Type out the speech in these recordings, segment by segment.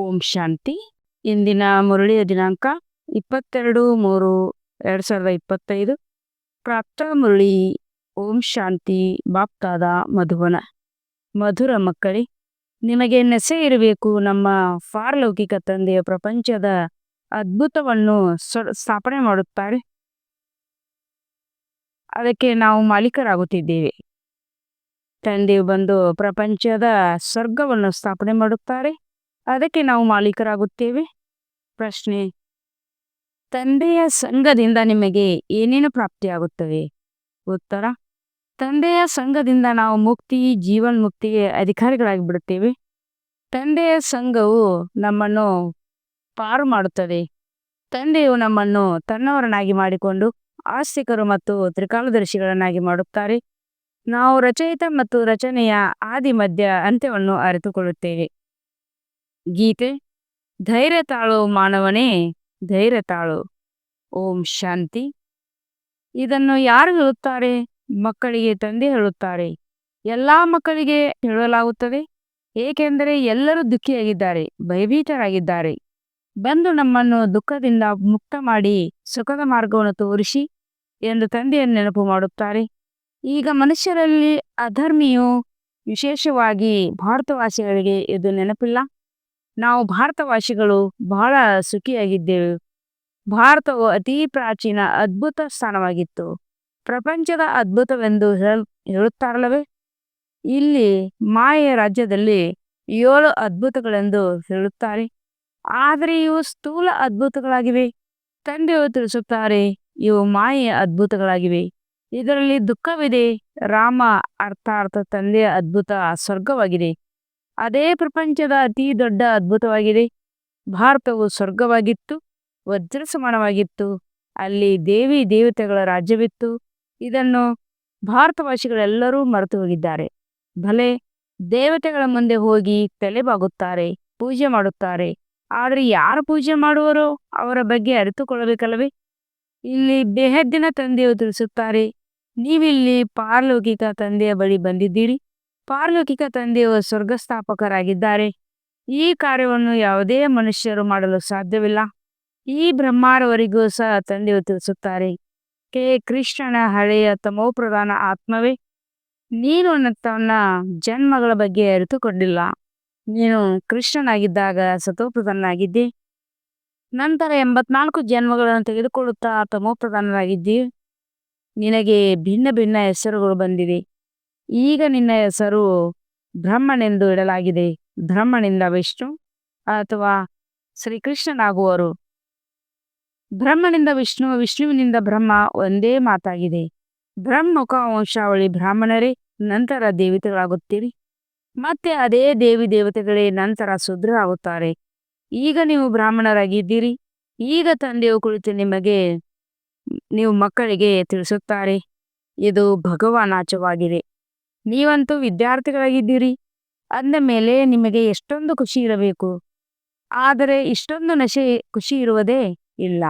ಓಂ ಶಾಂತಿ. ಇಂದಿನ ಮುರಳಿಯ ದಿನಾಂಕ ಇಪ್ಪತ್ತೆರಡು ಮೂರು ಎರಡು ಸಾವಿರದ ಇಪ್ಪತ್ತೈದು. ಪ್ರಾಪ್ತ ಮುರಳಿ ಓಂ ಶಾಂತಿ ಬಾಪ್ತಾದ ಮಧುವನ. ಮಧುರ ಮಕ್ಕಳಿ, ನಿಮಗೆ ನೆಸೆ ಇರಬೇಕು ನಮ್ಮ ಪಾರಲೌಕಿಕ ತಂದೆಯ ಪ್ರಪಂಚದ ಅದ್ಭುತವನ್ನು ಸ್ಥಾಪನೆ ಮಾಡುತ್ತಾರೆ. ಅದಕ್ಕೆ ನಾವು ಮಾಲೀಕರಾಗುತ್ತಿದ್ದೇವೆ. ತಂದೆಯು ಬಂದು ಪ್ರಪಂಚದ ಸ್ವರ್ಗವನ್ನು ಸ್ಥಾಪನೆ ಮಾಡುತ್ತಾರೆ. ಅದಕ್ಕೆ ನಾವು ಮಾಲೀಕರಾಗುತ್ತೇವೆ. ಪ್ರಶ್ನೆ. ತಂದೆಯ ಸಂಘದಿಂದ ನಿಮಗೆ ಏನೇನು ಪ್ರಾಪ್ತಿಯಾಗುತ್ತವೆ? ಉತ್ತರ. ತಂದೆಯ ಸಂಘದಿಂದ ನಾವು ಮುಕ್ತಿ, ಜೀವನ್ ಮುಕ್ತಿಗೆ ಅಧಿಕಾರಿಗಳಾಗಿ ಬಿಡುತ್ತೇವೆ. ತಂದೆಯ ಸಂಘವು ನಮ್ಮನ್ನು ಪಾರು ಮಾಡುತ್ತದೆ. ತಂದೆಯು ನಮ್ಮನ್ನು ತನ್ನವರನ್ನಾಗಿ ಮಾಡಿಕೊಂಡು ಆಸ್ತಿಕರು ಮತ್ತು ತ್ರಿಕಾಲದರ್ಶಿಗಳನ್ನಾಗಿ ಮಾಡುತ್ತಾರೆ. ನಾವು ರಚಯಿತ ಮತ್ತು ರಚನೆಯ ಆದಿ ಮಧ್ಯ ಅಂತ್ಯವನ್ನು ಅರಿತುಕೊಳ್ಳುತ್ತೇವೆ. ಗೀತೆ, ಧೈರ್ಯ ತಾಳು ಮಾನವನೇ, ಧೈರ್ಯ ತಾಳು, ಓಂ ಶಾಂತಿ. ಇದನ್ನು ಯಾರು ಹೇಳುತ್ತಾರೆ? ಮಕ್ಕಳಿಗೆ ತಂದೆ ಹೇಳುತ್ತಾರೆ. ಎಲ್ಲ ಮಕ್ಕಳಿಗೆ ಹೇಳಲಾಗುತ್ತದೆ. ಏಕೆಂದರೆ ಎಲ್ಲರೂ ದುಃಖಿಯಾಗಿದ್ದಾರೆ, ಭಯಭೀತರಾಗಿದ್ದಾರೆ. ಬಂದು ನಮ್ಮನ್ನು ದುಃಖದಿಂದ ಮುಕ್ತ ಮಾಡಿ, ಸುಖದ ಮಾರ್ಗವನ್ನು ತೋರಿಸಿ ಎಂದು ತಂದೆಯನ್ನು ನೆನಪು ಮಾಡುತ್ತಾರೆ. ಈಗ ಮನುಷ್ಯರಲ್ಲಿ ಅಧರ್ಮಿಯು ವಿಶೇಷವಾಗಿ ಭಾರತವಾಸಿಗಳಿಗೆ ಇದು ನೆನಪಿಲ್ಲ. ನಾವು ಭಾರತವಾಸಿಗಳು ಬಹಳ ಸುಖಿಯಾಗಿದ್ದೇವೆ. ಭಾರತವು ಅತಿ ಪ್ರಾಚೀನ ಅದ್ಭುತ ಸ್ಥಾನವಾಗಿತ್ತು. ಪ್ರಪಂಚದ ಅದ್ಭುತವೆಂದು ಹೇಳ ಹೇಳುತ್ತಾರಲ್ಲವೇ? ಇಲ್ಲಿ ಮಾಯ ರಾಜ್ಯದಲ್ಲಿ ಏಳು ಅದ್ಭುತಗಳೆಂದು ಹೇಳುತ್ತಾರೆ. ಆದರೆ ಇವು ಸ್ಥೂಲ ಅದ್ಭುತಗಳಾಗಿವೆ. ತಂದೆಯು ತಿಳಿಸುತ್ತಾರೆ, ಇವು ಮಾಯೆಯ ಅದ್ಭುತಗಳಾಗಿವೆ. ಇದರಲ್ಲಿ ದುಃಖವಿದೆ. ರಾಮ ಅರ್ಥಾರ್ಥ ತಂದೆಯ ಅದ್ಭುತ ಸ್ವರ್ಗವಾಗಿದೆ. ಅದೇ ಪ್ರಪಂಚದ ಅತಿ ದೊಡ್ಡ ಅದ್ಭುತವಾಗಿದೆ. ಭಾರತವು ಸ್ವರ್ಗವಾಗಿತ್ತು ವಜ್ರ ಸಮಾನವಾಗಿತ್ತು ಅಲ್ಲಿ ದೇವಿ ದೇವತೆಗಳ ರಾಜ್ಯವಿತ್ತು. ಇದನ್ನು ಭಾರತವಾಸಿಗಳೆಲ್ಲರೂ ಮರೆತು ಹೋಗಿದ್ದಾರೆ. ಭಲೆ, ದೇವತೆಗಳ ಮುಂದೆ ಹೋಗಿ ತಲೆಬಾಗುತ್ತಾರೆ, ಪೂಜೆ ಮಾಡುತ್ತಾರೆ. ಆದರೆ ಯಾರು ಪೂಜೆ ಮಾಡುವರೋ ಅವರ ಬಗ್ಗೆ ಅರಿತುಕೊಳ್ಳಬೇಕಲ್ಲವೇ? ಇಲ್ಲಿ ಬೇಹದ್ದಿನ ತಂದೆಯು ತಿಳಿಸುತ್ತಾರೆ, ನೀವಿಲ್ಲಿ ಪಾರಲೌಕಿಕ ತಂದೆಯ ಬಳಿ ಬಂದಿದ್ದೀರಿ. ಪಾರಲೌಕಿಕ ತಂದೆಯು ಸ್ವರ್ಗಸ್ಥಾಪಕರಾಗಿದ್ದಾರೆ. ಈ ಕಾರ್ಯವನ್ನು ಯಾವುದೇ ಮನುಷ್ಯರು ಮಾಡಲು ಸಾಧ್ಯವಿಲ್ಲ. ಈ ಬ್ರಹ್ಮಾರವರಿಗೂ ಸಹ ತಂದೆಯು ತಿಳಿಸುತ್ತಾರೆ ಕೆ ಕೃಷ್ಣನ ಹಳೆಯ ತಮೋಪ್ರಧಾನ ಆತ್ಮವೇ, ನೀನು ತನ್ನ ಜನ್ಮಗಳ ಬಗ್ಗೆ ಅರಿತುಕೊಂಡಿಲ್ಲ. ನೀನು ಕೃಷ್ಣನಾಗಿದ್ದಾಗ ಸತೋಪ್ರಧಾನನಾಗಿದ್ದಿ ನಂತರ ಎಂಬತ್ನಾಲ್ಕು ಜನ್ಮಗಳನ್ನು ತೆಗೆದುಕೊಳ್ಳುತ್ತಾ ತಮೋಪ್ರಧಾನರಾಗಿದ್ದಿ ನಿನಗೆ ಭಿನ್ನ ಭಿನ್ನ ಹೆಸರುಗಳು ಬಂದಿವೆ. ಈಗ ನಿನ್ನ ಹೆಸರು ಬ್ರಹ್ಮನೆಂದು ಇಡಲಾಗಿದೆ. ಬ್ರಹ್ಮನಿಂದ ವಿಷ್ಣು ಅಥವಾ ಶ್ರೀಕೃಷ್ಣನಾಗುವರು. ಬ್ರಹ್ಮನಿಂದ ವಿಷ್ಣು, ವಿಷ್ಣುವಿನಿಂದ ಬ್ರಹ್ಮ ಒಂದೇ ಮಾತಾಗಿದೆ. ಬ್ರಹ್ಮುಖ ವಂಶಾವಳಿ ಬ್ರಾಹ್ಮಣರೇ, ನಂತರ ದೇವತೆಗಳಾಗುತ್ತೀರಿ ಮತ್ತೆ ಅದೇ ದೇವಿ ದೇವತೆಗಳೇ, ನಂತರ ಶುದ್ರರಾಗುತ್ತಾರೆ. ಈಗ ನೀವು ಬ್ರಾಹ್ಮಣರಾಗಿದ್ದೀರಿ. ಈಗ ತಂದೆಯು ಕುಳಿತು ನಿಮಗೆ ನೀವು ಮಕ್ಕಳಿಗೆ ತಿಳಿಸುತ್ತಾರೆ. ಇದು ಭಗವಾನಾಚವಾಗಿದೆ ನೀವಂತೂ ವಿದ್ಯಾರ್ಥಿಗಳಾಗಿದ್ದೀರಿ. ಅಂದ ಮೇಲೆ ನಿಮಗೆ ಎಷ್ಟೊಂದು ಖುಷಿ ಇರಬೇಕು. ಆದರೆ ಇಷ್ಟೊಂದು ನಶೆ ಖುಷಿ ಇರುವುದೇ ಇಲ್ಲ.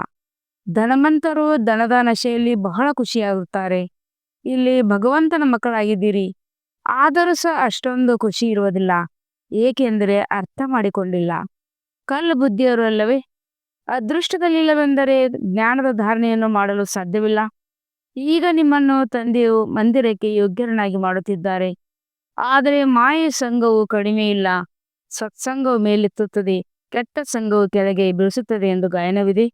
ಧನವಂತರು ದನದ ನಶೆಯಲ್ಲಿ ಬಹಳ ಖುಷಿಯಾಗುತ್ತಾರೆ. ಇಲ್ಲಿ ಭಗವಂತನ ಮಕ್ಕಳಾಗಿದ್ದೀರಿ. ಆದರೂ ಸಹ ಅಷ್ಟೊಂದು ಖುಷಿ ಇರುವುದಿಲ್ಲ. ಏಕೆಂದರೆ ಅರ್ಥ ಮಾಡಿಕೊಂಡಿಲ್ಲ. ಕಲ್ಲು ಬುದ್ಧಿಯವರು ಅಲ್ಲವೇ ಅದೃಷ್ಟದಲ್ಲಿಲ್ಲವೆಂದರೆ ಜ್ಞಾನದ ಧಾರಣೆಯನ್ನು ಮಾಡಲು ಸಾಧ್ಯವಿಲ್ಲ. ಈಗ ನಿಮ್ಮನ್ನು ತಂದೆಯು ಮಂದಿರಕ್ಕೆ ಯೋಗ್ಯರನ್ನಾಗಿ ಮಾಡುತ್ತಿದ್ದಾರೆ. ಆದರೆ ಮಾಯ ಸಂಘವು ಕಡಿಮೆ ಇಲ್ಲ. ಸತ್ಸಂಗವು ಮೇಲೆತ್ತುತ್ತದೆ. ಕೆಟ್ಟ ಸಂಘವು ಕೆಳಗೆ ಬೀಳಿಸುತ್ತದೆ ಎಂದು ಗಾಯನವಿದೆ.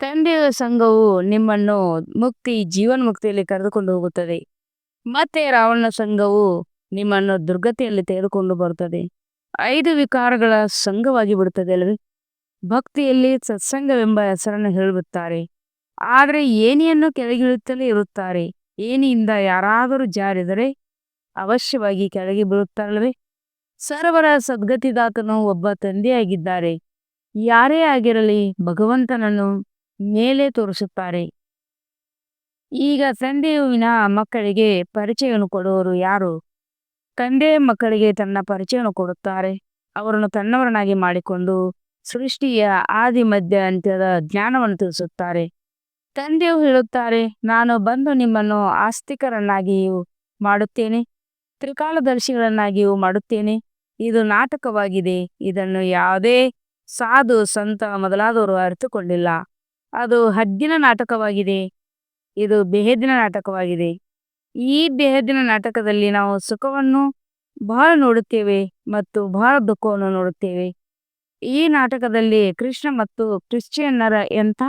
ತಂದೆಯ ಸಂಘವು ನಿಮ್ಮನ್ನು ಮುಕ್ತಿ ಜೀವನ್ ಮುಕ್ತಿಯಲ್ಲಿ ಕರೆದುಕೊಂಡು ಹೋಗುತ್ತದೆ. ಮತ್ತೆ ರಾವಣ ಸಂಘವು ನಿಮ್ಮನ್ನು ದುರ್ಗತಿಯಲ್ಲಿ ತೆಗೆದುಕೊಂಡು ಬರುತ್ತದೆ. ಐದು ವಿಕಾರಗಳ ಸಂಘವಾಗಿ ಬಿಡುತ್ತದೆ ಅಲ್ಲವೇ? ಭಕ್ತಿಯಲ್ಲಿ ಸತ್ಸಂಗವೆಂಬ ಹೆಸರನ್ನು ಹೇಳುತ್ತಾರೆ. ಆದರೆ ಏನಿಯನ್ನು ಕೆಳಗಿಳುತ್ತಲೇ ಇರುತ್ತಾರೆ. ಏನಿಯಿಂದ ಯಾರಾದರೂ ಜಾರಿದರೆ ಅವಶ್ಯವಾಗಿ ಕೆಳಗೆ ಬೀಳುತ್ತಾರಲ್ಲವೇ? ಸರ್ವರ ಸದ್ಗತಿದಾತನು ಒಬ್ಬ ತಂದೆಯಾಗಿದ್ದಾರೆ. ಯಾರೇ ಆಗಿರಲಿ ಭಗವಂತನನ್ನು ಮೇಲೆ ತೋರಿಸುತ್ತಾರೆ. ಈಗ ತಂದೆಯುವಿನ ಮಕ್ಕಳಿಗೆ ಪರಿಚಯವನ್ನು ಕೊಡುವರು ಯಾರು? ತಂದೆ ಮಕ್ಕಳಿಗೆ ತನ್ನ ಪರಿಚಯವನ್ನು ಕೊಡುತ್ತಾರೆ. ಅವರನ್ನು ತನ್ನವರನ್ನಾಗಿ ಮಾಡಿಕೊಂಡು ಸೃಷ್ಟಿಯ ಆದಿ ಮಧ್ಯ ಅಂತ್ಯದ ಜ್ಞಾನವನ್ನು ತಿಳಿಸುತ್ತಾರೆ. ತಂದೆಯು ಹೇಳುತ್ತಾರೆ, ನಾನು ಬಂದು ನಿಮ್ಮನ್ನು ಆಸ್ತಿಕರನ್ನಾಗಿಯೂ ಮಾಡುತ್ತೇನೆ, ತ್ರಿಕಾಲದರ್ಶಿಗಳನ್ನಾಗಿಯೂ ಮಾಡುತ್ತೇನೆ. ಇದು ನಾಟಕವಾಗಿದೆ. ಇದನ್ನು ಯಾವುದೇ ಸಾಧು ಸಂತ ಮೊದಲಾದವರು ಅರಿತುಕೊಂಡಿಲ್ಲ ಅದು ಹದ್ದಿನ ನಾಟಕವಾಗಿದೆ. ಇದು ಬೆಹೆದಿನ ನಾಟಕವಾಗಿದೆ. ಈ ಬೆಹೆದಿನ ನಾಟಕದಲ್ಲಿ ನಾವು ಸುಖವನ್ನು ಬಹಳ ನೋಡುತ್ತೇವೆ ಮತ್ತು ಬಹಳ ದುಃಖವನ್ನು ನೋಡುತ್ತೇವೆ. ಈ ನಾಟಕದಲ್ಲಿ ಕೃಷ್ಣ ಮತ್ತು ಕ್ರಿಶ್ಚಿಯನ್ನರ ಎಂಥ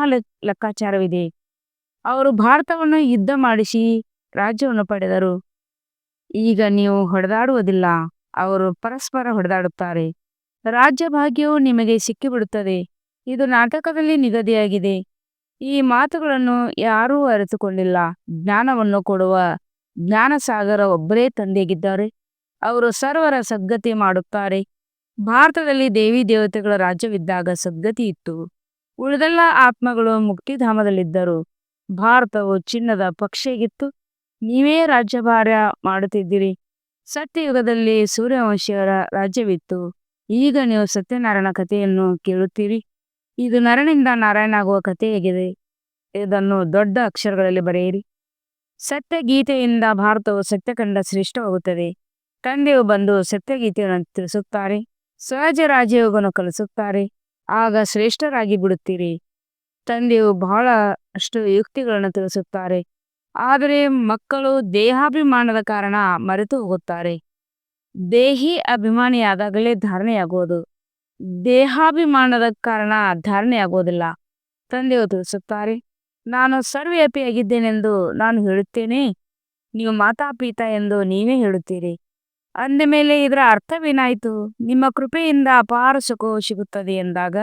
ಲೆಕ್ಕಾಚಾರವಿದೆ? ಅವರು ಭಾರತವನ್ನು ಯುದ್ಧ ಮಾಡಿಸಿ ರಾಜ್ಯವನ್ನು ಪಡೆದರು. ಈಗ ನೀವು ಹೊಡೆದಾಡುವುದಿಲ್ಲ, ಅವರು ಪರಸ್ಪರ ಹೊಡೆದಾಡುತ್ತಾರೆ. ರಾಜ್ಯ ಭಾಗ್ಯವು ನಿಮಗೆ ಸಿಕ್ಕಿಬಿಡುತ್ತದೆ, ಇದು ನಾಟಕದಲ್ಲಿ ನಿಗದಿಯಾಗಿದೆ. ಈ ಮಾತುಗಳನ್ನು ಯಾರೂ ಅರಿತುಕೊಂಡಿಲ್ಲ, ಜ್ಞಾನವನ್ನು ಕೊಡುವ ಜ್ಞಾನಸಾಗರ ಒಬ್ಬರೇ ತಂದೆಗಿದ್ದಾರೆ ಅವರು ಸರ್ವರ ಸದ್ಗತಿ ಮಾಡುತ್ತಾರೆ. ಭಾರತದಲ್ಲಿ ದೇವಿ ದೇವತೆಗಳ ರಾಜ್ಯವಿದ್ದಾಗ ಸದ್ಗತಿ ಇತ್ತು. ಉಳಿದೆಲ್ಲ ಆತ್ಮಗಳು ಮುಕ್ತಿಧಾಮದಲ್ಲಿದ್ದರು. ಭಾರತವು ಚಿನ್ನದ ಪಕ್ಷಿಗಿತ್ತು ನೀವೇ ರಾಜ್ಯಭಾರ ಮಾಡುತ್ತಿದ್ದೀರಿ. ಸತ್ಯಯುಗದಲ್ಲಿ ಸೂರ್ಯವಂಶಿಯರ ರಾಜ್ಯವಿತ್ತು. ಈಗ ನೀವು ಸತ್ಯನಾರಾಯಣ ಕಥೆಯನ್ನು ಕೇಳುತ್ತೀರಿ. ಇದು ನರನಿಂದ ನಾರಾಯಣ ಆಗುವ ಕಥೆಯಾಗಿದೆ. ಇದನ್ನು ದೊಡ್ಡ ಅಕ್ಷರಗಳಲ್ಲಿ ಬರೆಯಿರಿ. ಸತ್ಯಗೀತೆಯಿಂದ ಭಾರತವು ಸತ್ಯಕಂಡ ಶ್ರೇಷ್ಠವಾಗುತ್ತದೆ ತಂದೆಯು ಬಂದು ಸತ್ಯಗೀತೆಯನ್ನು ತಿಳಿಸುತ್ತಾರೆ. ಸಹಜ ರಾಜಯೋಗವನ್ನು ಕಲಿಸುತ್ತಾರೆ. ಆಗ ಶ್ರೇಷ್ಠರಾಗಿ ಬಿಡುತ್ತೀರಿ. ತಂದೆಯು ಬಹಳ ಅಷ್ಟು ಯುಕ್ತಿಗಳನ್ನು ತಿಳಿಸುತ್ತಾರೆ. ಆದರೆ ಮಕ್ಕಳು ದೇಹಾಭಿಮಾನದ ಕಾರಣ ಮರೆತು ಹೋಗುತ್ತಾರೆ. ದೇಹಿ ಅಭಿಮಾನಿಯಾದಾಗಲೇ ಧಾರಣೆಯಾಗುವುದು. ದೇಹಾಭಿಮಾನದ ಕಾರಣ ಧಾರಣೆಯಾಗುವುದಿಲ್ಲ. ತಂದೆಯು ತಿಳಿಸುತ್ತಾರೆ, ನಾನು ಸರ್ವವ್ಯಾಪಿಯಾಗಿದ್ದೇನೆಂದು ನಾನು ಹೇಳುತ್ತೇನೆ. ನೀವು ಮಾತಾಪೀತ ಎಂದು ನೀವೇ ಹೇಳುತ್ತೀರಿ. ಅಂದ ಮೇಲೆ ಇದರ ಅರ್ಥವೇನಾಯಿತು? ನಿಮ್ಮ ಕೃಪೆಯಿಂದ ಅಪಾರ ಸುಖವು ಸಿಗುತ್ತದೆ ಎಂದಾಗ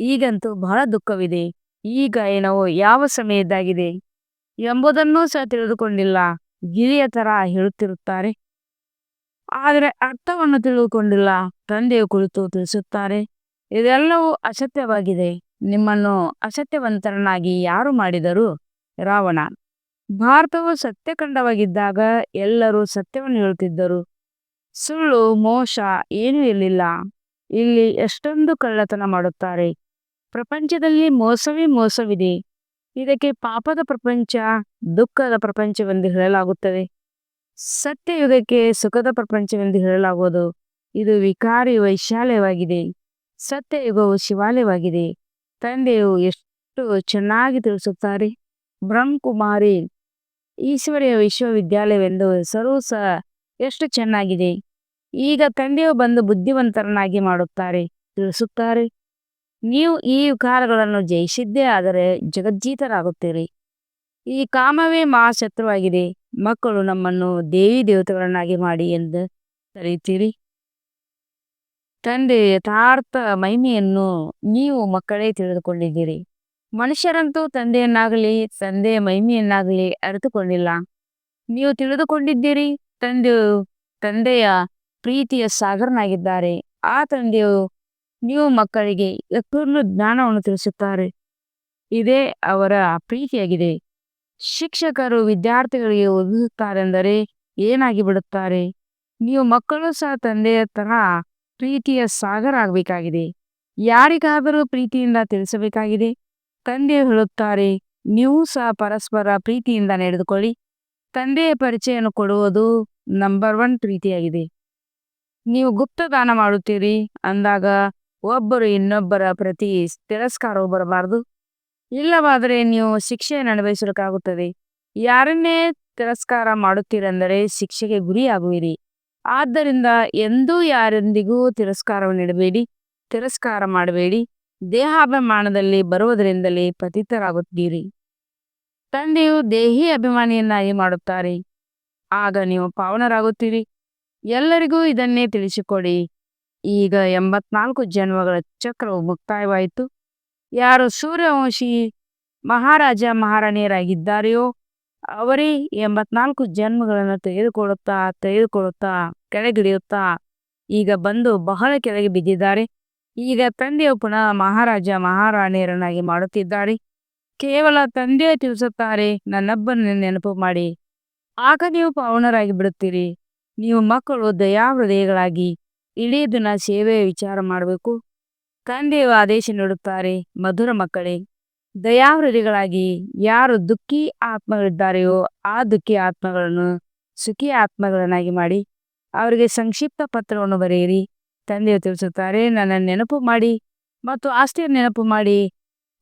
ಈಗಂತೂ ಬಹಳ ದುಃಖವಿದೆ. ಈಗ ಏನೋ ಯಾವ ಸಮಯದ್ದಾಗಿದೆ? ಎಂಬುದನ್ನೂ ಸಹ ತಿಳಿದುಕೊಂಡಿಲ್ಲ. ಗಿರಿಯ ತರ ಹೇಳುತ್ತಿರುತ್ತಾರೆ. ಆದರೆ ಅರ್ಥವನ್ನು ತಿಳಿದುಕೊಂಡಿಲ್ಲ. ತಂದೆಯ ಕುಳಿತು ತಿಳಿಸುತ್ತಾರೆ. ಇದೆಲ್ಲವೂ ಅಸತ್ಯವಾಗಿದೆ. ನಿಮ್ಮನ್ನು ಅಸತ್ಯವಂತರನ್ನಾಗಿ ಯಾರು ಮಾಡಿದರು ರಾವಣ. ಭಾರತವು ಸತ್ಯಖಂಡವಾಗಿದ್ದಾಗ ಎಲ್ಲರೂ ಸತ್ಯವನ್ನು ಹೇಳುತ್ತಿದ್ದರು. ಸುಳ್ಳು, ಮೋಸ ಏನೂ ಇರಲಿಲ್ಲ. ಇಲ್ಲಿ ಎಷ್ಟೊಂದು ಕಳ್ಳತನ ಮಾಡುತ್ತಾರೆ. ಪ್ರಪಂಚದಲ್ಲಿ ಮೋಸವೇ ಮೋಸವಿದೆ. ಇದಕ್ಕೆ ಪಾಪದ ಪ್ರಪಂಚ, ದುಃಖದ ಪ್ರಪಂಚವೆಂದು ಹೇಳಲಾಗುತ್ತದೆ. ಸತ್ಯಯುಗಕ್ಕೆ ಸುಖದ ಪ್ರಪಂಚವೆಂದು ಹೇಳಲಾಗುವುದು. ಇದು ವಿಕಾರಿ ವೈಶಾಲ್ಯವಾಗಿದೆ. ಸತ್ಯಯುಗವು ಶಿವಾಲಯವಾಗಿದೆ. ತಂದೆಯು ಎಷ್ಟು ಚೆನ್ನಾಗಿ ತಿಳಿಸುತ್ತಾರೆ. ಬ್ರಹ್ಮಕುಮಾರಿ, ಈಶ್ವರ್ಯ ವಿಶ್ವವಿದ್ಯಾಲಯವೆಂದು ಹೆಸರು ಸಹ ಎಷ್ಟು ಚೆನ್ನಾಗಿದೆ. ಈಗ ತಂದೆಯು ಬಂದು ಬುದ್ಧಿವಂತರನ್ನಾಗಿ ಮಾಡುತ್ತಾರೆ, ತಿಳಿಸುತ್ತಾರೆ. ನೀವು ಈ ವಿಕಾರಗಳನ್ನು ಜಯಿಸಿದ್ದೇ ಆದರೆ ಜಗಜ್ಜೀತರಾಗುತ್ತೀರಿ. ಈ ಕಾಮವೇ ಮಹಾಶತ್ರುವಾಗಿದೆ. ಮಕ್ಕಳು ನಮ್ಮನ್ನು ದೇವಿ ದೇವತೆಗಳನ್ನಾಗಿ ಮಾಡಿ ಎಂದು ಕರೆಯುತ್ತೀರಿ. ತಂದೆ ಯಥಾರ್ಥ ಮಹಿಮೆಯನ್ನು ನೀವು ಮಕ್ಕಳೇ ತಿಳಿದುಕೊಂಡಿದ್ದೀರಿ. ಮನುಷ್ಯರಂತೂ ತಂದೆಯನ್ನಾಗಲಿ, ತಂದೆಯ ಮಹಿಮೆಯನ್ನಾಗಲಿ ಅರಿತುಕೊಂಡಿಲ್ಲ. ನೀವು ತಿಳಿದುಕೊಂಡಿದ್ದೀರಿ, ತಂದೆಯು ತಂದೆಯ ಪ್ರೀತಿಯ ಸಾಗರನಾಗಿದ್ದಾರೆ. ಆ ತಂದೆಯು ನೀವು ಮಕ್ಕಳಿಗೆ ಎಷ್ಟೊಂದು ಜ್ಞಾನವನ್ನು ತಿಳಿಸುತ್ತಾರೆ. ಇದೇ ಅವರ ಪ್ರೀತಿಯಾಗಿದೆ. ಶಿಕ್ಷಕರು ವಿದ್ಯಾರ್ಥಿಗಳಿಗೆ ಓದಿಸುತ್ತಾರೆಂದರೆ ಏನಾಗಿ ಬಿಡುತ್ತಾರೆ? ನೀವು ಮಕ್ಕಳು ಸಹ ತಂದೆಯ ತರ ಪ್ರೀತಿಯ ಸಾಗರ ಆಗಬೇಕಾಗಿದೆ. ಯಾರಿಗಾದರೂ ಪ್ರೀತಿಯಿಂದ ತಿಳಿಸಬೇಕಾಗಿದೆ. ತಂದೆ ಹೇಳುತ್ತಾರೆ, ನೀವು ಸಹ ಪರಸ್ಪರ ಪ್ರೀತಿಯಿಂದ ನಡೆದುಕೊಳ್ಳಿ. ತಂದೆಯ ಪರಿಚಯವನ್ನು ಕೊಡುವುದು ನಂಬರ್ ಒನ್ ಪ್ರೀತಿಯಾಗಿದೆ. ನೀವು ಗುಪ್ತದಾನ ಮಾಡುತ್ತೀರಿ. ಅಂದಾಗ ಒಬ್ಬರು ಇನ್ನೊಬ್ಬರ ಪ್ರತಿ ತಿರಸ್ಕಾರವು ಬರಬಾರದು. ಇಲ್ಲವಾದರೆ ನೀವು ಶಿಕ್ಷೆಯನ್ನು ಅನುಭವಿಸಬೇಕಾಗುತ್ತದೆ ಯಾರನ್ನೇ ತಿರಸ್ಕಾರ ಮಾಡುತ್ತೀರೆಂದರೆ ಶಿಕ್ಷೆಗೆ ಗುರಿಯಾಗುವಿರಿ. ಆದ್ದರಿಂದ ಎಂದೂ ಯಾರೊಂದಿಗೂ ತಿರಸ್ಕಾರವನ್ನು ನೀಡಬೇಡಿ, ತಿರಸ್ಕಾರ ಮಾಡಬೇಡಿ. ದೇಹಾಭಿಮಾನದಲ್ಲಿ ಬರುವುದರಿಂದಲೇ ಪತಿತರಾಗುತ್ತೀರಿ. ತಂದೆಯು ದೇಹಿ ಅಭಿಮಾನಿಯನ್ನಾಗಿ ಮಾಡುತ್ತಾರೆ. ಆಗ ನೀವು ಪಾವನರಾಗುತ್ತೀರಿ. ಎಲ್ಲರಿಗೂ ಇದನ್ನೇ ತಿಳಿಸಿಕೊಡಿ. ಈಗ ಎಂಬತ್ನಾಲ್ಕು ಜನ್ಮಗಳ ಚಕ್ರವು ಮುಕ್ತಾಯವಾಯಿತು. ಯಾರು ಸೂರ್ಯವಂಶಿ ಮಹಾರಾಜ ಮಹಾರಾಣಿಯರಾಗಿದ್ದಾರೆಯೋ, ಅವರೇ ಎಂಬತ್ನಾಲ್ಕು ಜನ್ಮಗಳನ್ನು ತೆಗೆದುಕೊಳ್ಳುತ್ತಾ ತೆಗೆದುಕೊಳ್ಳುತ್ತಾ, ಕೆಳಗಿಳಿಯುತ್ತಾ, ಈಗ ಬಂದು ಬಹಳ ಕೆಳಗೆ ಬಿದ್ದಿದ್ದಾರೆ. ಈಗ ತಂದೆಯು ಪುನಃ ಮಹಾರಾಜ ಮಹಾರಾಣಿಯರನ್ನಾಗಿ ಮಾಡುತ್ತಿದ್ದಾರೆ. ಕೇವಲ ತಂದೆಯ ತಿಳಿಸುತ್ತಾರೆ ನನ್ನೊಬ್ಬನ ನೆನಪು ಮಾಡಿ. ಆಗ ನೀವು ಪಾವನರಾಗಿ ಬಿಡುತ್ತೀರಿ. ನೀವು ಮಕ್ಕಳು ದಯಾಹೃದಯಗಳಾಗಿ ಇಡೀ ದಿನ ಸೇವೆಯ ವಿಚಾರ ಮಾಡಬೇಕು. ತಂದೆಯು ಆದೇಶ ನೀಡುತ್ತಾರೆ, ಮಧುರ ಮಕ್ಕಳೇ. ದಯಾವೃದಿಗಳಾಗಿ ಯಾರು ದುಃಖಿ ಆತ್ಮಗಳಿದ್ದಾರೆಯೋ ಆ ದುಃಖಿ ಆತ್ಮಗಳನ್ನು ಸುಖಿ ಆತ್ಮಗಳನ್ನಾಗಿ ಮಾಡಿ, ಅವರಿಗೆ ಸಂಕ್ಷಿಪ್ತ ಪತ್ರವನ್ನು ಬರೆಯಿರಿ. ತಂದೆಯು ತಿಳಿಸುತ್ತಾರೆ ನನ್ನ ನೆನಪು ಮಾಡಿ ಮತ್ತು ಆಸ್ತಿಯ ನೆನಪು ಮಾಡಿ.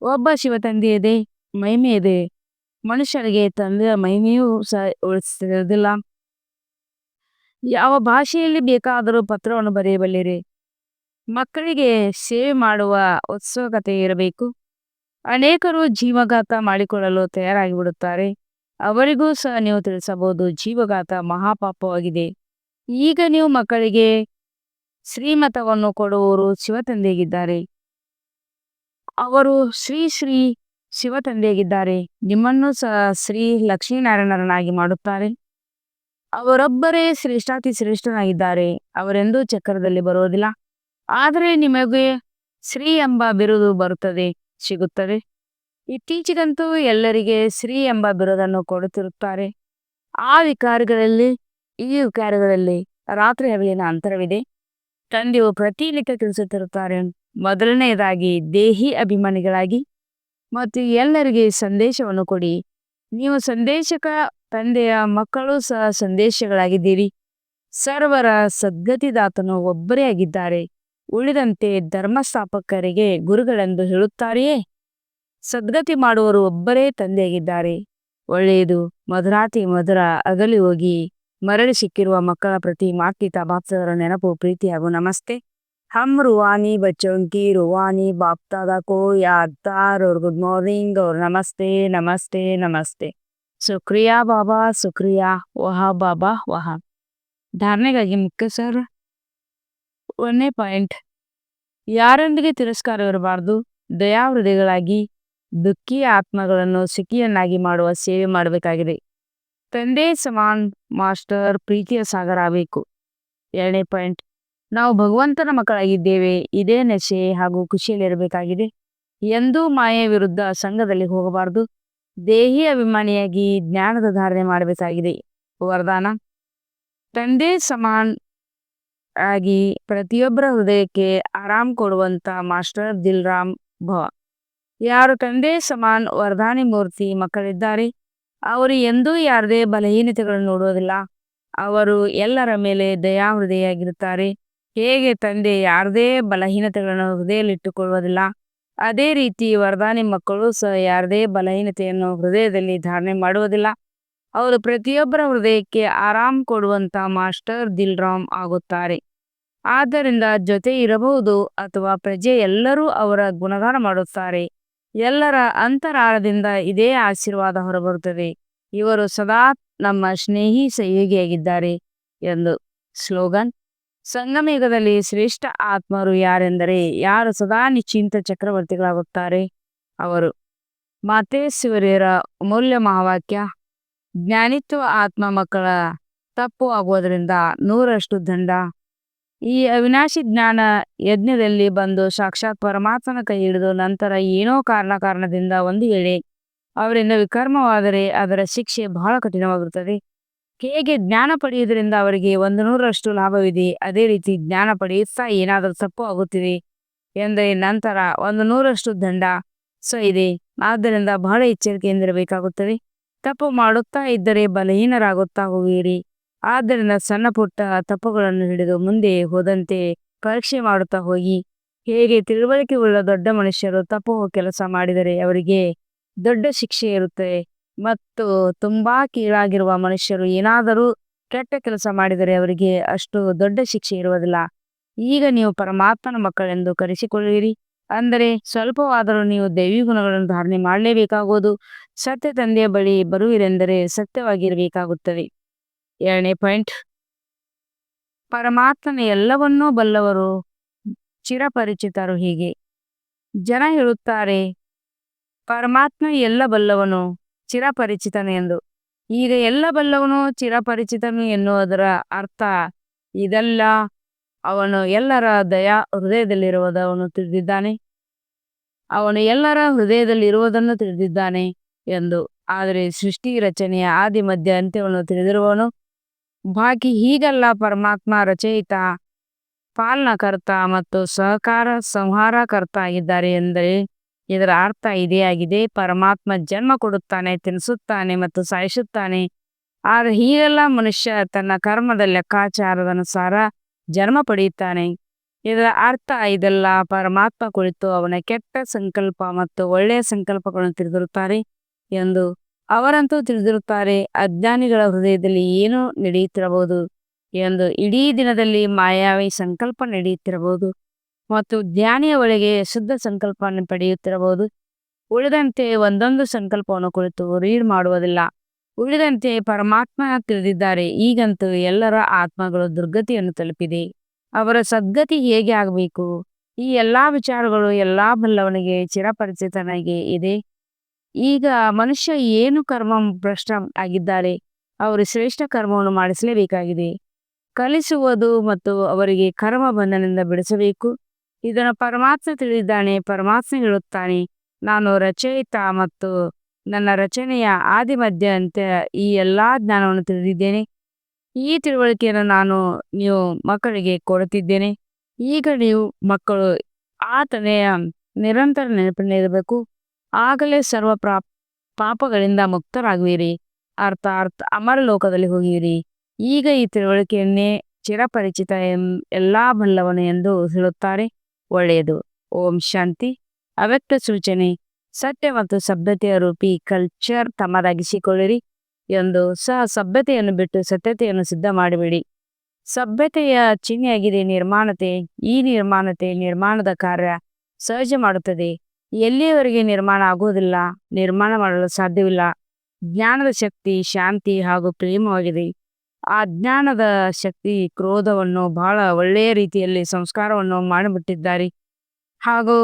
ಒಬ್ಬ ಶಿವ ತಂದೆಯಿದೆ ಇದೆ ಮನುಷ್ಯರಿಗೆ ತಂದೆಯ ಮಹಿಮೆಯೂ ಸಹ ಉಳಿಸಿರೋದಿಲ್ಲ ಯಾವ ಭಾಷೆಯಲ್ಲಿ ಬೇಕಾದರೂ ಪತ್ರವನ್ನು ಬರೆಯಬಲ್ಲಿರಿ. ಮಕ್ಕಳಿಗೆ ಸೇವೆ ಮಾಡುವ ಉತ್ಸುಕತೆ ಇರಬೇಕು. ಅನೇಕರು ಜೀವಘಾತ ಮಾಡಿಕೊಳ್ಳಲು ತಯಾರಾಗಿ ಬಿಡುತ್ತಾರೆ ಅವರಿಗೂ ಸಹ ನೀವು ತಿಳಿಸಬಹುದು ಜೀವಘಾತ ಮಹಾಪಾಪವಾಗಿದೆ. ಈಗ ನೀವು ಮಕ್ಕಳಿಗೆ ಶ್ರೀಮತವನ್ನು ಕೊಡುವವರು ಶಿವತಂದೆಗಿದ್ದಾರೆ ಅವರು ಶ್ರೀ ಶ್ರೀ ಶಿವತಂದೆಗಿದ್ದಾರೆ ನಿಮ್ಮನ್ನು ಸಹ ಶ್ರೀ ಲಕ್ಷ್ಮೀನಾರಾಯಣರನ್ನಾಗಿ ಮಾಡುತ್ತಾರೆ. ಅವರೊಬ್ಬರೇ ಶ್ರೇಷ್ಠಾತಿ ಶ್ರೇಷ್ಠನಾಗಿದ್ದಾರೆ. ಅವರೆಂದೂ ಚಕ್ರದಲ್ಲಿ ಬರುವುದಿಲ್ಲ. ಆದರೆ ನಿಮಗೆ ಶ್ರೀ ಎಂಬ ಬಿರುದು ಬರುತ್ತದೆ, ಸಿಗುತ್ತದೆ. ಇತ್ತೀಚೆಗಂತೂ ಎಲ್ಲರಿಗೆ ಶ್ರೀ ಎಂಬ ಬಿರುದನ್ನು ಕೊಡುತ್ತಿರುತ್ತಾರೆ. ಆ ವಿಕಾರಗಳಲ್ಲಿ, ಈ ವಿಕಾರಗಳಲ್ಲಿ ರಾತ್ರಿ ಹಗಲಿನ ಅಂತರವಿದೆ. ತಂದೆಯು ಪ್ರತಿನಿತ್ಯ ತಿಳಿಸುತ್ತಿರುತ್ತಾರೆ, ಮೊದಲನೆಯದಾಗಿ ದೇಹಿ ಅಭಿಮಾನಿಗಳಾಗಿ. ಮತ್ತು ಎಲ್ಲರಿಗೆ ಸಂದೇಶವನ್ನು ಕೊಡಿ. ನೀವು ಸಂದೇಶಕ ತಂದೆಯ ಮಕ್ಕಳು ಸಹ ಸಂದೇಶಗಳಾಗಿದ್ದೀರಿ. ಸರ್ವರ ಸದ್ಗತಿದಾತನು ಒಬ್ಬರೇ ಆಗಿದ್ದಾರೆ. ಉಳಿದಂತೆ ಧರ್ಮಸ್ಥಾಪಕರಿಗೆ ಗುರುಗಳೆಂದು ಹೇಳುತ್ತಾರೆಯೇ? ಸದ್ಗತಿ ಮಾಡುವರು ಒಬ್ಬರೇ ತಂದೆಯಾಗಿದ್ದಾರೆ. ಒಳ್ಳೆಯದು, ಮಧುರಾತಿ ಮಧುರ ಅಗಲಿ ಹೋಗಿ ಮರಳಿ ಸಿಕ್ಕಿರುವ ಮಕ್ಕಳ ಪ್ರತಿ ಮಾಕಿತ ಮಾತ್ರ ನೆನಪು ಪ್ರೀತಿ ಹಾಗೂ ನಮಸ್ತೆ. ಹಮ್ ರುವಾನಿ ಬಚ್ಚೋಂಕಿ ರುವಾನಿ ಬಾಪ್ತಾದ ಕೋ ಯಾದ್ದಾರ್ ಅವ್ರ ಗುಡ್ ಮಾರ್ನಿಂಗ್ ಅವ್ರ. ನಮಸ್ತೆ ನಮಸ್ತೆ ನಮಸ್ತೆ. ಸುಕ್ರಿಯಾ ಬಾಬಾ, ಸುಕ್ರಿಯಾ, ವಹಾ ಬಾಬಾ, ವಹಾ. ಧಾರಣೆಗಾಗಿ ಮುಖ್ಯ ಸರ್. ಒಂದನೇ ಪಾಯಿಂಟ್. ಯಾರೊಂದಿಗೆ ತಿರಸ್ಕಾರ ಇರಬಾರ್ದು? ದಯಾವೃದಿಗಳಾಗಿ ದುಃಖಿ ಆತ್ಮಗಳನ್ನು ಸುಖಿಯನ್ನಾಗಿ ಮಾಡುವ ಸೇವೆ ಮಾಡಬೇಕಾಗಿದೆ. ತಂದೆ ಸಮಾನ್ ಮಾಸ್ಟರ್, ಪ್ರೀತಿಯ ಸಾಗರ ಆಗಬೇಕು. ಎರಡನೇ ಪಾಯಿಂಟ್. ನಾವು ಭಗವಂತನ ಮಕ್ಕಳಾಗಿದ್ದೇವೆ. ಇದೇ ನೆಸೆ ಹಾಗೂ ಖುಷಿಯಲ್ಲಿರಬೇಕಾಗಿದೆ. ಎಂದೂ ಮಾಯೆ ವಿರುದ್ಧ ಸಂಘದಲ್ಲಿ ಹೋಗಬಾರ್ದು. ದೇಹಿ ಅಭಿಮಾನಿಯಾಗಿ ಜ್ಞಾನದ ಧಾರಣೆ ಮಾಡಬೇಕಾಗಿದೆ. ವರದಾನ. ತಂದೆ ಸಮಾನ್ ಆಗಿ ಪ್ರತಿಯೊಬ್ಬರ ಹೃದಯಕ್ಕೆ ಆರಾಮ್ ಕೊಡುವಂತ ಮಾಸ್ಟರ್ ದಿಲ್ರಾಮ್ ಭವ ಯಾರು ತಂದೆ ಸಮಾನ್ ವರದಾನಿ ಮೂರ್ತಿ ಮಕ್ಕಳಿದ್ದಾರೆ. ಅವರು ಎಂದೂ ಯಾರದೇ ಬಲಹೀನತೆಗಳನ್ನು ನೋಡುವುದಿಲ್ಲ. ಅವರು ಎಲ್ಲರ ಮೇಲೆ ದಯಾ ಹೃದಯಾಗಿರುತ್ತಾರೆ ಹೇಗೆ ತಂದೆ ಯಾರದೇ ಬಲಹೀನತೆಗಳನ್ನು ಹೃದಯದಲ್ಲಿಟ್ಟುಕೊಳ್ಳುವುದಿಲ್ಲ ಅದೇ ರೀತಿ ವರದಾನಿ ಮಕ್ಕಳು ಸ ಯಾರದೇ ಬಲಹೀನತೆಯನ್ನು ಹೃದಯದಲ್ಲಿ ಧಾರಣೆ ಮಾಡುವುದಿಲ್ಲ. ಅವರು ಪ್ರತಿಯೊಬ್ಬರ ಹೃದಯಕ್ಕೆ ಆರಾಮ್ ಕೊಡುವಂತ ಮಾಸ್ಟರ್ ದಿಲ್ರಾಮ್ ಆಗುತ್ತಾರೆ. ಆದ್ದರಿಂದ ಜೊತೆ ಇರಬಹುದು ಅಥವಾ ಪ್ರಜೆ ಎಲ್ಲರೂ ಅವರ ಗುಣಗಾನ ಮಾಡುತ್ತಾರೆ. ಎಲ್ಲರ ಅಂತರಾಳದಿಂದ ಇದೇ ಆಶೀರ್ವಾದ ಹೊರಬರುತ್ತದೆ. ಇವರು ಸದಾ ನಮ್ಮ ಸ್ನೇಹಿ ಸಹಯೋಗಿಯಾಗಿದ್ದಾರೆ ಎಂದು ಸ್ಲೋಗನ್ ಸಂಗಮಯುಗದಲ್ಲಿ ಶ್ರೇಷ್ಠ ಆತ್ಮರು ಯಾರೆಂದರೆ ಯಾರು ಸದಾ ನಿಶ್ಚಿಂತ ಚಕ್ರವರ್ತಿಗಳಾಗುತ್ತಾರೆ? ಅವರು ಮಾತೇಶ್ವರಿಯರ ಅಮೂಲ್ಯ ಮಹಾವಾಕ್ಯ, ಜ್ಞಾನಿತ್ವ ಆತ್ಮ ಮಕ್ಕಳ ತಪ್ಪು ಆಗುವುದರಿಂದ ನೂರಷ್ಟು ದಂಡ. ಈ ಅವಿನಾಶಿ ಜ್ಞಾನ ಯಜ್ಞದಲ್ಲಿ ಬಂದು ಸಾಕ್ಷಾತ್ ಪರಮಾತ್ಮನ ಕೈ ಹಿಡಿದು ನಂತರ ಏನೋ ಕಾರಣ ಕಾರಣದಿಂದ ಒಂದು ಹೇಳಿ ಅವರಿಂದ ವಿಕರ್ಮವಾದರೆ ಅದರ ಶಿಕ್ಷೆ ಬಹಳ ಕಠಿಣವಾಗಿರುತ್ತದೆ. ಹೇಗೆ ಜ್ಞಾನ ಪಡೆಯುವುದರಿಂದ ಅವರಿಗೆ ಒಂದು ನೂರರಷ್ಟು ಲಾಭವಿದೆ? ಅದೇ ರೀತಿ ಜ್ಞಾನ ಪಡೆಯುತ್ತಾ ಏನಾದರೂ ತಪ್ಪು ಆಗುತ್ತಿದೆ ಎಂದರೆ ನಂತರ ಒಂದು ನೂರಷ್ಟು ದಂಡ ಸೊ ಇದೆ. ಆದ್ದರಿಂದ ಬಹಳ ಎಚ್ಚರಿಕೆಯಿಂದಿರಬೇಕಾಗುತ್ತದೆ ತಪ್ಪು ಮಾಡುತ್ತಾ ಇದ್ದರೆ ಬಲಹೀನರಾಗುತ್ತಾ ಹೋಗಿರಿ ಆದ್ದರಿಂದ ಸಣ್ಣ ಪುಟ್ಟ ತಪ್ಪುಗಳನ್ನು ಹಿಡಿದು ಮುಂದೆ ಹೋದಂತೆ ಪರೀಕ್ಷೆ ಮಾಡುತ್ತಾ ಹೋಗಿ. ಹೇಗೆ ತಿಳುವಳಿಕೆ ಉಳ್ಳ ದೊಡ್ಡ ಮನುಷ್ಯರು ತಪ್ಪು ಕೆಲಸ ಮಾಡಿದರೆ ಅವರಿಗೆ ದೊಡ್ಡ ಶಿಕ್ಷೆ ಇರುತ್ತೆ ಮತ್ತು ತುಂಬಾ ಕೀಳಾಗಿರುವ ಮನುಷ್ಯರು ಏನಾದರೂ ಕೆಟ್ಟ ಕೆಲಸ ಮಾಡಿದರೆ ಅವರಿಗೆ ಅಷ್ಟು ದೊಡ್ಡ ಶಿಕ್ಷೆ ಇರುವುದಿಲ್ಲ. ಈಗ ನೀವು ಪರಮಾತ್ಮನ ಮಕ್ಕಳೆಂದು ಕರೆಸಿಕೊಳ್ಳಿರಿ. ಅಂದರೆ ಸ್ವಲ್ಪವಾದರೂ ನೀವು ದೈವಿ ಗುಣಗಳನ್ನು ಧಾರಣೆ ಮಾಡಲೇಬೇಕಾಗುವುದು. ಸತ್ಯ ತಂದೆಯ ಬಳಿ ಬರುವಿರೆಂದರೆ ಸತ್ಯವಾಗಿರಬೇಕಾಗುತ್ತದೆ. ಎರಡನೇ ಪಾಯಿಂಟ್. ಪರಮಾತ್ಮನ ಎಲ್ಲವನ್ನೂ ಬಲ್ಲವರು ಚಿರಪರಿಚಿತರು ಹೀಗೆ. ಜನ ಹೇಳುತ್ತಾರೆ, ಪರಮಾತ್ಮ ಎಲ್ಲ ಬಲ್ಲವನು ಚಿರಪರಿಚಿತನು ಎಂದು. ಈಗ ಎಲ್ಲ ಬಲ್ಲವನು ಚಿರಪರಿಚಿತನು ಎನ್ನುವುದರ ಅರ್ಥ ಇದೆಲ್ಲ. ಅವನು ಎಲ್ಲರ ದಯಾ ಹೃದಯದಲ್ಲಿರುವುದವನು ತಿಳಿದಿದ್ದಾನೆ. ಅವನು ಎಲ್ಲರ ಹೃದಯದಲ್ಲಿರುವುದನ್ನು ತಿಳಿದಿದ್ದಾನೆ ಎಂದು. ಆದರೆ ಸೃಷ್ಟಿ ರಚನೆಯ ಆದಿ ಮಧ್ಯ ಅಂತ್ಯವನ್ನು ತಿಳಿದಿರುವವನು ಬಾಕಿ ಹೀಗಲ್ಲ ಪರಮಾತ್ಮ ರಚಯಿತ, ಪಾಲನಕರ್ತ ಮತ್ತು ಸಹಕಾರ ಸಂಹಾರಕರ್ತ ಆಗಿದ್ದಾರೆ ಎಂದರೆ ಇದರ ಅರ್ಥ ಇದೇ ಆಗಿದೆ. ಪರಮಾತ್ಮ ಜನ್ಮ ಕೊಡುತ್ತಾನೆ ತಿನ್ನಿಸುತ್ತಾನೆ ಮತ್ತು ಸಾಯಿಸುತ್ತಾನೆ. ಆದರೆ ಹೀಗೆಲ್ಲ ಮನುಷ್ಯ ತನ್ನ ಕರ್ಮದ ಲೆಕ್ಕಾಚಾರದ ಅನುಸಾರ ಜನ್ಮ ಪಡೆಯುತ್ತಾನೆ. ಇದರ ಅರ್ಥ ಇದೆಲ್ಲ ಪರಮಾತ್ಮ ಕುರಿತು ಅವನ ಕೆಟ್ಟ ಸಂಕಲ್ಪ ಮತ್ತು ಒಳ್ಳೆಯ ಸಂಕಲ್ಪಗಳನ್ನು ತಿಳಿದಿರುತ್ತಾರೆ ಎಂದು ಅವರಂತೂ ತಿಳಿದಿರುತ್ತಾರೆ. ಅಜ್ಞಾನಿಗಳ ಹೃದಯದಲ್ಲಿ ಏನು ನಡೆಯುತ್ತಿರಬಹುದು ಎಂದು ಇಡೀ ದಿನದಲ್ಲಿ ಮಾಯಾವಿ ಸಂಕಲ್ಪ ನಡೆಯುತ್ತಿರಬಹುದು. ಮತ್ತು ಜ್ಞಾನಿಯ ಒಳಗೆ ಶುದ್ಧ ಸಂಕಲ್ಪವನ್ನು ಪಡೆಯುತ್ತಿರಬಹುದು. ಉಳಿದಂತೆ ಒಂದೊಂದು ಸಂಕಲ್ಪವನ್ನು ಕುರಿತು ರೀಡ್ ಮಾಡುವುದಿಲ್ಲ. ಉಳಿದಂತೆ ಪರಮಾತ್ಮ ತಿಳಿದಿದ್ದಾರೆ. ಈಗಂತೂ ಎಲ್ಲರ ಆತ್ಮಗಳು ದುರ್ಗತಿಯನ್ನು ತಲುಪಿದೆ. ಅವರ ಸದ್ಗತಿ ಹೇಗೆ ಆಗಬೇಕು? ಈ ಎಲ್ಲಾ ವಿಚಾರಗಳು ಎಲ್ಲಾ ಬಲ್ಲವನಿಗೆ ಚಿರಪರಿಚಿತನಾಗಿ ಇದೆ. ಈಗ ಮನುಷ್ಯ ಏನು ಕರ್ಮ ಭ್ರಷ್ಟ ಆಗಿದ್ದಾರೆ? ಅವರು ಶ್ರೇಷ್ಠ ಕರ್ಮವನ್ನು ಮಾಡಿಸಲೇಬೇಕಾಗಿದೆ. ಕಲಿಸುವುದು ಮತ್ತು ಅವರಿಗೆ ಕರ್ಮ ಬಂಧನದಿಂದ ಬಿಡಿಸಬೇಕು. ಇದನ್ನು ಪರಮಾತ್ಮ ತಿಳಿದಿದ್ದಾನೆ, ಪರಮಾತ್ಮ ಹೇಳುತ್ತಾನೆ, ನಾನು ರಚಯಿತ ಮತ್ತು ನನ್ನ ರಚನೆಯ ಆದಿ ಮಧ್ಯ ಅಂತ ಈ ಎಲ್ಲಾ ಜ್ಞಾನವನ್ನು ತಿಳಿದಿದ್ದೇನೆ. ಈ ತಿಳುವಳಿಕೆಯನ್ನು ನಾನು ನೀವು ಮಕ್ಕಳಿಗೆ ಕೊಡುತ್ತಿದ್ದೇನೆ. ಈಗ ನೀವು ಮಕ್ಕಳು, ಆತನೆಯ ನಿರಂತರ ನೆನಪಿನಲ್ಲಿರಬೇಕು. ಆಗಲೇ ಸರ್ವ ಪ್ರಾ, ಪಾಪಗಳಿಂದ ಮುಕ್ತರಾಗುವಿರಿ. ಅರ್ಥಾತ್ ಅಮರ ಲೋಕದಲ್ಲಿ ಹೋಗಿರಿ. ಈಗ ಈ ತಿಳುವಳಿಕೆಯನ್ನೇ ಚಿರಪರಿಚಿತ ಎಂ, ಎಲ್ಲ ಬಲ್ಲವನು ಎಂದು ಹೇಳುತ್ತಾರೆ. ಒಳ್ಳೆಯದು. ಓಂ ಶಾಂತಿ. ಅವ್ಯಕ್ತ ಸೂಚನೆ, ಸತ್ಯ ಮತ್ತು ಸಭ್ಯತೆಯ ರೂಪಿ ಕಲ್ಚರ್ ತಮ್ಮದಾಗಿಸಿಕೊಳ್ಳಿರಿ. ಎಂದು ಸಹ ಸಭ್ಯತೆಯನ್ನು ಬಿಟ್ಟು ಸತ್ಯತೆಯನ್ನು ಸಿದ್ಧ ಮಾಡಿಬಿಡಿ. ಸಭ್ಯತೆಯ ಚಿಹ್ನೆಯಾಗಿದೆ ನಿರ್ಮಾಣತೆ. ಈ ನಿರ್ಮಾಣತೆ ನಿರ್ಮಾಣದ ಕಾರ್ಯ ಸಹಜ ಮಾಡುತ್ತದೆ. ಎಲ್ಲಿಯವರೆಗೆ ನಿರ್ಮಾಣ ಆಗುವುದಿಲ್ಲ, ನಿರ್ಮಾಣ ಮಾಡಲು ಸಾಧ್ಯವಿಲ್ಲ. ಜ್ಞಾನದ ಶಕ್ತಿ, ಶಾಂತಿ ಹಾಗೂ ಪ್ರೇಮವಾಗಿದೆ. ಆ ಜ್ಞಾನದ ಶಕ್ತಿ, ಕ್ರೋಧವನ್ನು ಬಹಳ ಒಳ್ಳೆಯ ರೀತಿಯಲ್ಲಿ ಸಂಸ್ಕಾರವನ್ನು ಮಾಡಿಬಿಟ್ಟಿದ್ದಾರೆ. ಹಾಗೂ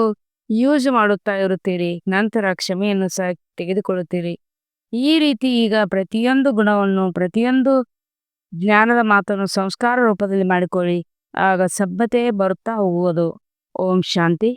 ಯೂಸ್ ಮಾಡುತ್ತಾ ಇರುತ್ತೀರಿ, ನಂತರ ಕ್ಷಮೆಯನ್ನು ಸಹ ತೆಗೆದುಕೊಳ್ಳುತ್ತೀರಿ. ಈ ರೀತಿ ಈಗ ಪ್ರತಿಯೊಂದು ಗುಣವನ್ನು, ಪ್ರತಿಯೊಂದು ಜ್ಞಾನದ ಮಾತನ್ನು ಸಂಸ್ಕಾರ ರೂಪದಲ್ಲಿ ಮಾಡಿಕೊಳ್ಳಿ. ಆಗ ಸಭ್ಯತೆ ಬರುತ್ತಾ ಹೋಗುವುದು. ಓಂ ಶಾಂತಿ.